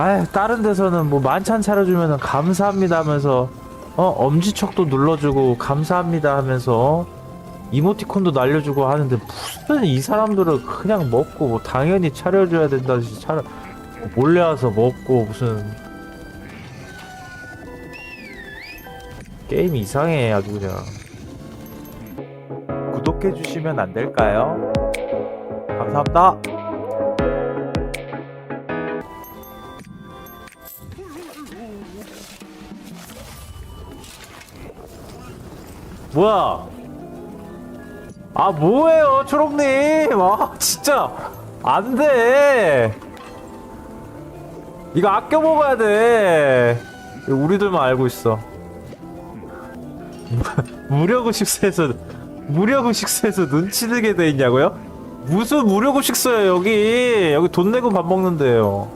아휴 다른 데서는 뭐 만찬 차려주면 감사합니다 하면서 어 엄지척도 눌러주고 감사합니다 하면서 이모티콘도 날려주고 하는데 무슨 이 사람들은 그냥 먹고 뭐 당연히 차려줘야 된다지 차려 몰래 와서 먹고 무슨 게임 이상해 아주 그냥 구독해 주시면 안 될까요? 감사합니다. 뭐야? 아 뭐예요 초록님? 아 진짜 안 돼. 이거 아껴 먹어야 돼. 우리들만 알고 있어. 무료급 식사에서 무료급 식사에서 눈치 들게 돼 있냐고요? 무슨 무료급 식사예요 여기? 여기 돈 내고 밥 먹는데요.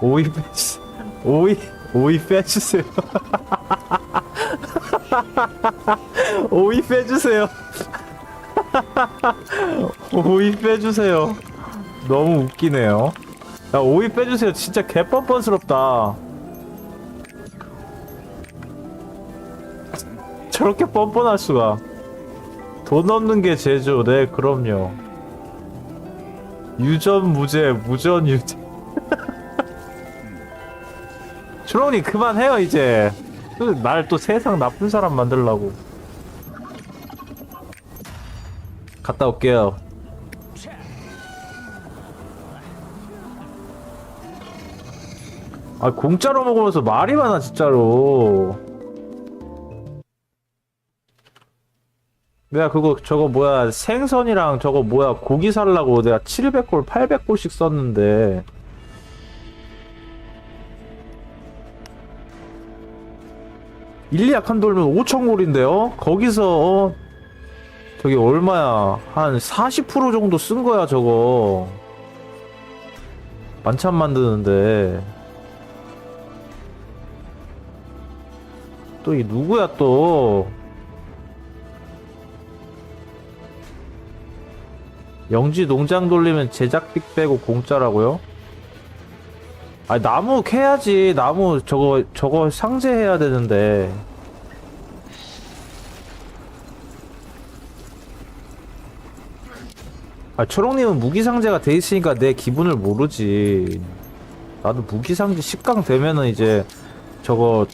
오이 빼주 오이 오이 빼주세요 오이 빼주세요. 오이 빼주세요. 너무 웃기네요. 야 오이 빼주세요. 진짜 개뻔뻔스럽다. 저렇게 뻔뻔할 수가. 돈 없는 게 제조 네 그럼요. 유전 무죄 무전 유죄. 초롱님 그만해요 이제 날 또 세상 나쁜 사람 만들라고. 갔다 올게요. 아 공짜로 먹으면서 말이 많아 진짜로. 내가 그거 저거 뭐야 생선이랑 저거 뭐야 고기 살라고 내가 700골 800골씩 썼는데 일리약 한 돌면 5천골인데요? 거기서 어 저기 얼마야 한 40% 정도 쓴 거야 저거 만찬 만드는데 또 이 누구야 또 영지 농장 돌리면 제작비 빼고 공짜라고요? 아 나무 캐야지. 나무 저거 저거 상제해야 되는데. 아 초롱님은 무기상제가 돼 있으니까 내 기분을 모르지. 나도 무기상제 10강 되면은 이제 저거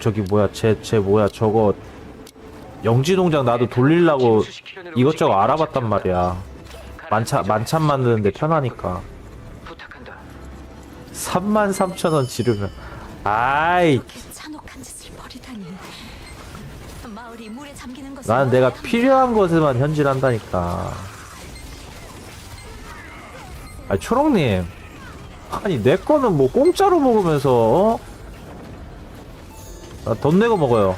저기 뭐야 제제 뭐야 저거 영지농장 나도 돌리려고 이것저것 알아봤단 말이야. 만찬 만찬 만드는데 편하니까. 3만 3천 원 지르면. 아이. 잔혹한 짓을 벌이다니. 마을이 물에 잠기는 것을 나는 내가 원하는 필요한 것에만 현질한다니까. 아 초롱님. 아니 내 거는 뭐 공짜로 먹으면서 어? 나돈 내고 먹어요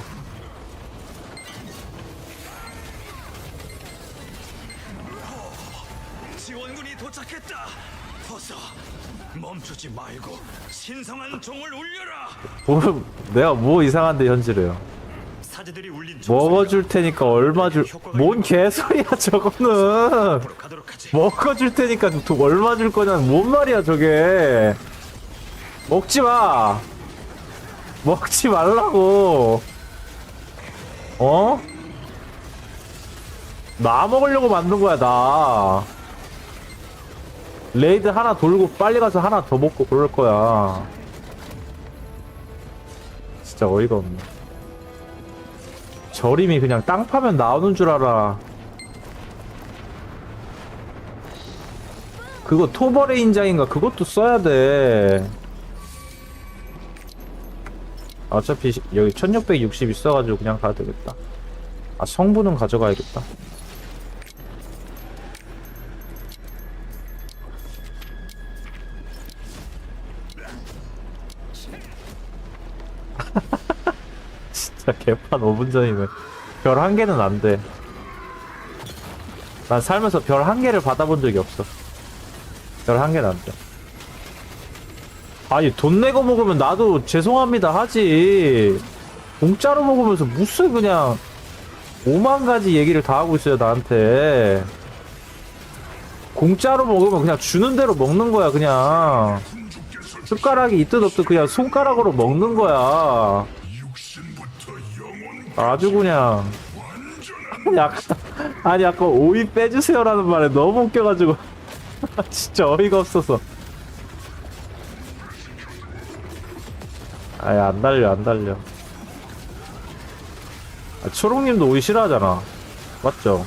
신성한 종을 울려라. 뭐, 내가 뭐 이상한데 현질해요? 사제들이 울린 먹어줄 테니까 얼마 줄 뭔 개소리야 저거는. 앞으로 가도록 하지. 먹어줄 테니까 도 얼마 줄 거냐는 뭔 말이야 저게. 먹지 마. 먹지 말라고. 어? 나 먹으려고 만든 거야 나 레이드 하나 돌고 빨리 가서 하나 더 먹고 그럴 거야. 진짜 어이가 없네. 저림이 그냥 땅 파면 나오는 줄 알아. 그거 토벌의 인장인가? 그것도 써야 돼. 어차피 시- 여기 1660 있어가지고 그냥 가도 되겠다. 아 성분은 가져가야겠다 진짜 개판 5분 전이면 별한 개는 안 돼. 난 살면서 별 한 개를 받아본 적이 없어. 별 한 개는 안 돼. 아니 돈 내고 먹으면 나도 죄송합니다 하지. 공짜로 먹으면서 무슨 그냥 오만 가지 얘기를 다 하고 있어요 나한테. 공짜로 먹으면 그냥 주는 대로 먹는 거야 그냥. 숟가락이 있든 없든 그냥 손가락으로 먹는 거야 아주 그냥 아니 아까 아니 아까 오이 빼주세요라는 말에 너무 웃겨가지고. 진짜 어이가 없어서. 아니 안 달려 안 달려. 아, 초롱님도 오이 싫어하잖아. 맞죠?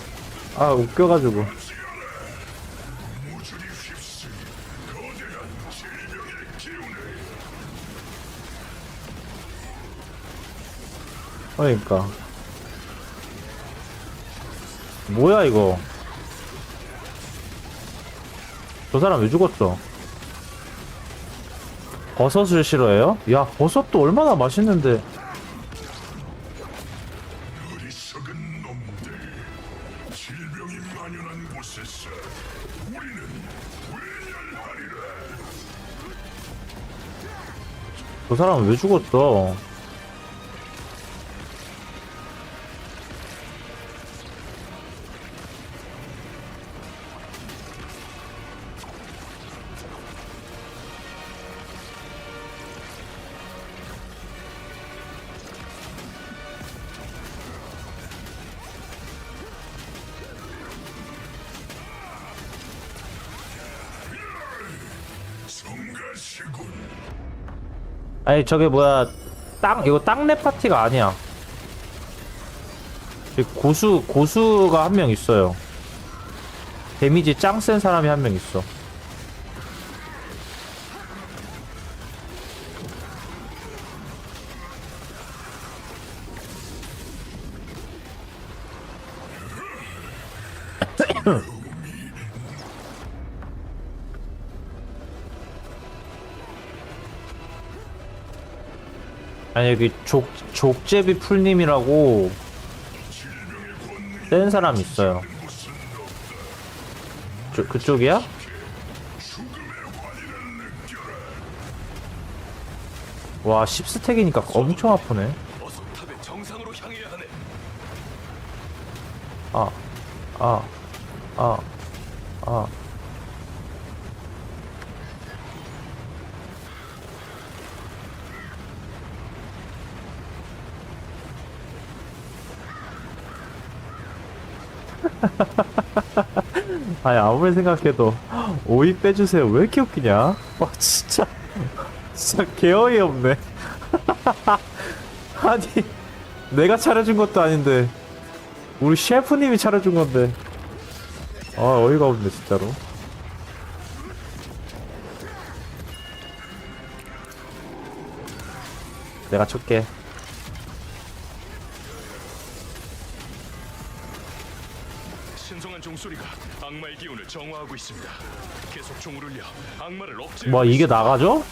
아 웃겨가지고 그러니까. 뭐야 이거? 저 사람 왜 죽었어 버섯을 싫어해요? 야 버섯도 얼마나 맛있는데. 어리석은 놈들 질병이 만연한 곳에서 우리는 외면하리라. 저 사람은 왜 죽었어 아니 저게 뭐야. 땅 이거 땅랩 파티가 아니야. 고수 고수가 한 명 있어요. 데미지 짱 센 사람이 한 명 있어 여기 족 족제비 풀님이라고 센 사람 있어요. 저, 그쪽이야? 와 10스택이니까 엄청 아프네. 아, 아, 아, 아. 아니 아무리 생각해도 오이 빼주세요. 왜 이렇게 웃기냐? 와 진짜. 진짜 개어이 없네. 아니 내가 차려준 것도 아닌데 우리 셰프님이 차려준 건데. 아 어이가 없네 진짜로. 내가 쳤게 정화하고 있습니다. 계속 종을 울려 악마를 억제. 뭐 이게 나가죠?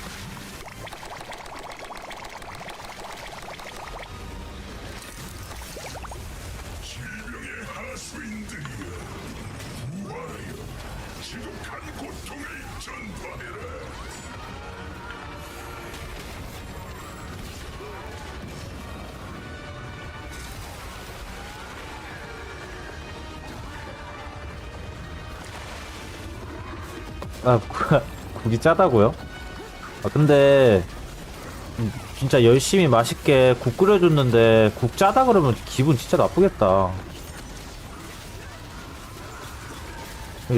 아 구- 국이 짜다고요? 아 근데 음, 진짜 열심히 맛있게 국 끓여줬는데 국 짜다 그러면 기분 진짜 나쁘겠다.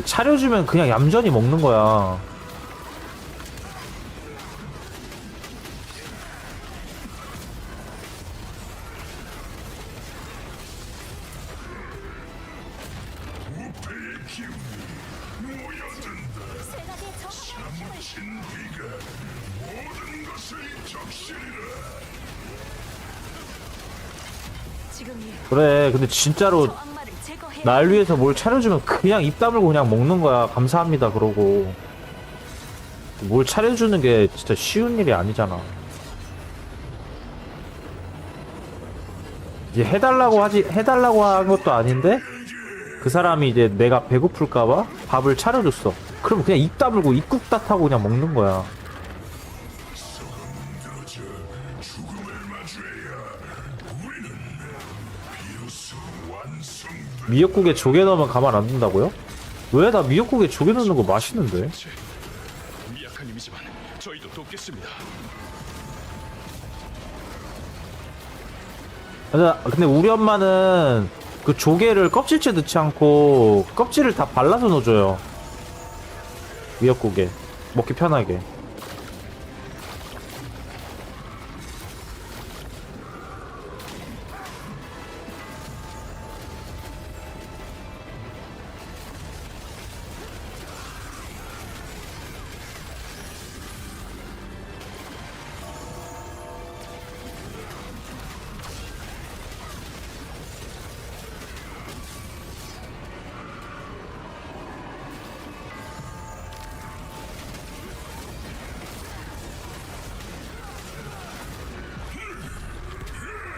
차려주면 그냥 얌전히 먹는 거야. 그래 근데 진짜로 날 위해서 뭘 차려주면 그냥 입 다물고 그냥 먹는 거야. 감사합니다 그러고. 뭘 차려주는 게 진짜 쉬운 일이 아니잖아. 이제 해달라고 하지 해달라고 한 것도 아닌데 그 사람이 이제 내가 배고플까봐 밥을 차려줬어. 그럼 그냥 입 다물고 입국 탓하고 그냥 먹는 거야. 미역국에 조개 넣으면 가만 안 둔다고요? 왜 나 미역국에 조개 넣는 거 맛있는데? 제 미약한 힘이지만 저희도 돕겠습니다. 근데 우리 엄마는 그 조개를 껍질째 넣지 않고 껍질을 다 발라서 넣어줘요. 미역국에. 먹기 편하게.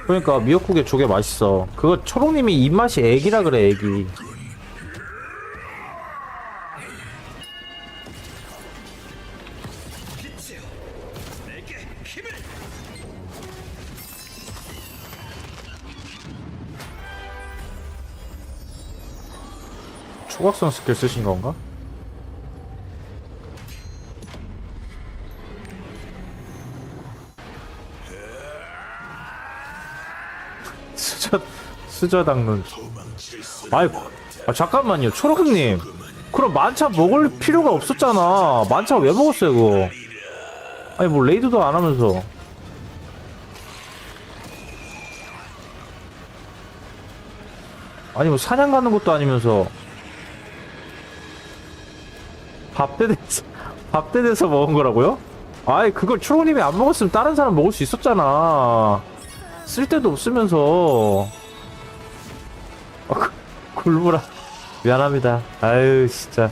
그러니까 미역국에 조개 맛있어. 그거 초롱님이 입맛이 애기라 그래 애기. 초각성 스킬 쓰신 건가? 수저 수저 닦는. 아이 아, 잠깐만요. 초록님. 그럼 만차 먹을 필요가 없었잖아. 만차 왜 먹었어요 그거? 아니 뭐 레이드도 안 하면서. 아니 뭐 사냥 가는 것도 아니면서. 밥대대에서 밥대대에서 먹은 거라고요? 아이 그걸 초록님이 안 먹었으면 다른 사람 먹을 수 있었잖아. 쓸데도 없으면서 굴부라. 미안합니다. 아유 진짜.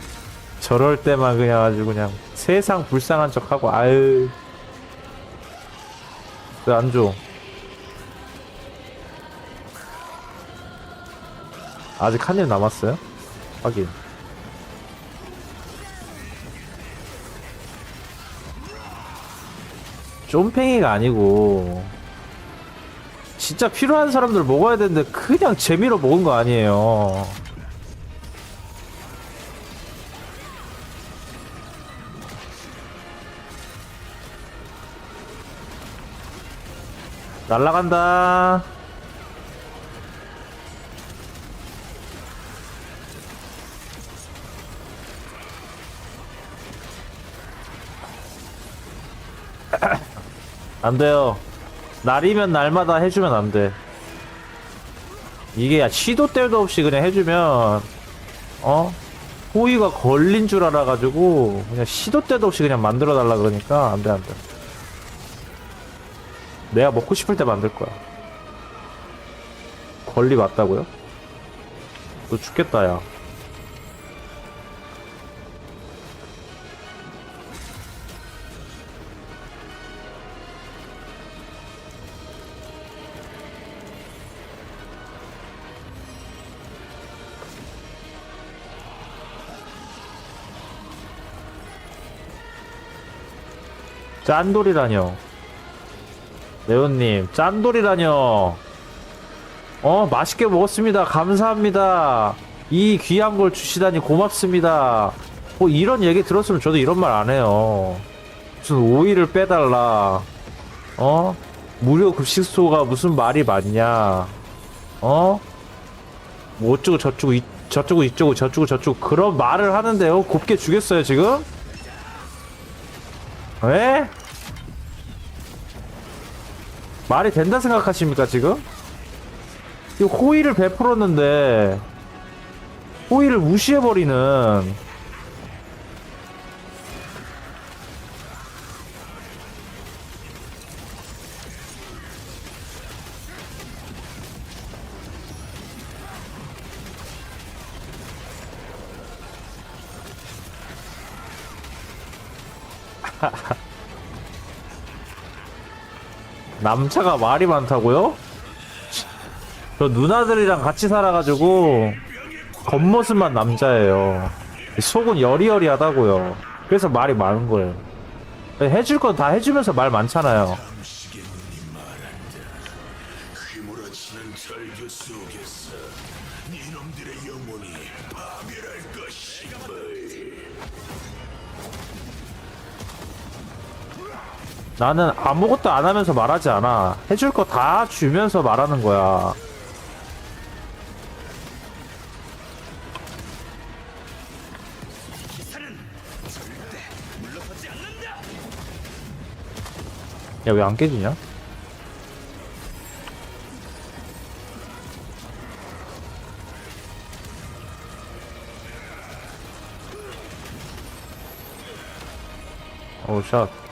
저럴 때만 그냥 아주 그냥 세상 불쌍한 척하고 아유. 왜안 줘? 아직 한 일 남았어요? 확인. 쫌팽이가 아니고 진짜 필요한 사람들 먹어야 되는데 그냥 재미로 먹은 거 아니에요. 날라간다. 안 돼요. 날이면 날마다 해주면 안 돼. 이게 야, 시도 때도 없이 그냥 해주면, 어? 호의가 걸린 줄 알아가지고, 그냥 시도 때도 없이 그냥 만들어 달라 그러니까, 안 돼, 안 돼. 내가 먹고 싶을 때 만들 거야. 권리 맞다고요? 너 죽겠다, 야. 짠돌이라뇨. 레온님, 짠돌이라뇨. 어, 맛있게 먹었습니다. 감사합니다. 이 귀한 걸 주시다니 고맙습니다. 뭐 이런 얘기 들었으면 저도 이런 말 안 해요. 무슨 오이를 빼달라. 어? 무료 급식소가 무슨 말이 맞냐. 어? 뭐 어쩌고 저쩌고 이, 저쩌고 이쩌고 저쩌고 저쩌고 그런 말을 하는데요. 곱게 주겠어요, 지금? 왜? 말이 된다 생각하십니까 지금? 이거 호의를 베풀었는데 호의를 무시해버리는 남자가 말이 많다고요? 저 누나들이랑 같이 살아가지고 겉모습만 남자예요. 속은 여리여리하다고요. 그래서 말이 많은 거예요. 해줄 건 다 해주면서 말 많잖아요. 휘몰아치는 절규 속에서 니놈들의 영혼이 파멸할 나는 아무것도 안 하면서 말하지 않아. 해줄 거 다 주면서 말하는 거야. 야, 왜 안 깨지냐? 오, 샷.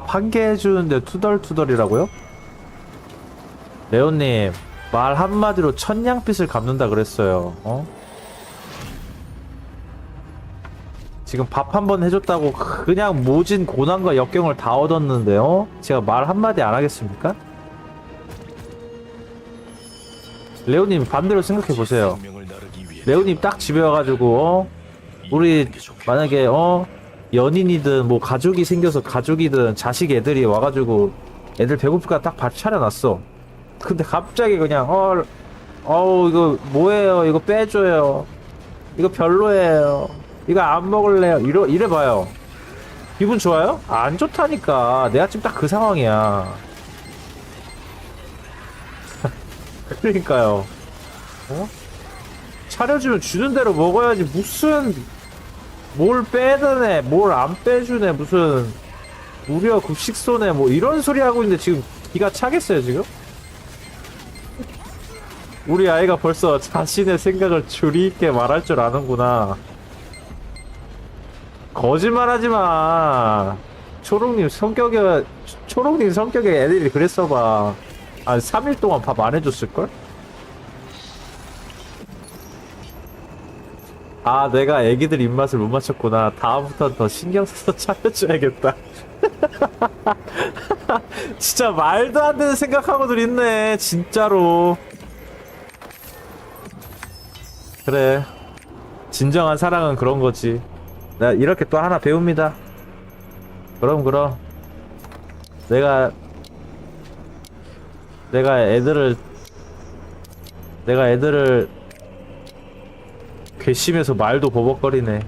밥한개 해 주는데 투덜투덜이라고요? 레오님 말 한마디로 천냥빚을 갚는다 그랬어요 어? 지금 밥 한 번 해줬다고 그냥 모진 고난과 역경을 다 얻었는데 요 제가 말 한마디 안 하겠습니까? 레오님 반대로 나르기 위해 레오님 딱 집에 와가지고 어? 우리 만약에 어 연인이든 뭐 가족이 생겨서 가족이든 자식 애들이 와가지고 애들 배고프니까 딱 밥 차려놨어. 근데 갑자기 그냥 어 어우 이거 뭐예요? 이거 빼줘요. 이거 별로예요. 이거 안 먹을래요. 이러 이래봐요. 기분 좋아요? 안 좋다니까. 내가 지금 딱 그 상황이야. 그러니까요. 어? 차려주면 주는 대로 먹어야지. 무슨 뭘 빼드네 뭘 안 빼주네 무슨 무려 급식소네 뭐 이런 소리 하고 있는데 지금 기가 차겠어요 지금? 우리 아이가 벌써 자신의 생각을 주리 있게 말할 줄 아는구나 거짓말하지 마 초롱님 성격에 초롱님 성격에 애들이 그랬어봐 한 3일 동안 밥 안 해줬을걸? 아 내가 애기들 입맛을 못 맞췄구나. 다음부터는 더 신경 써서 차려줘야겠다. 진짜 말도 안 되는 생각하고들 있네 진짜로. 그래. 진정한 사랑은 그런 거지. 나 이렇게 또 하나 배웁니다. 그럼 그럼. 내가 내가 애들을 내가 애들을 괘씸해서 말도 버벅거리네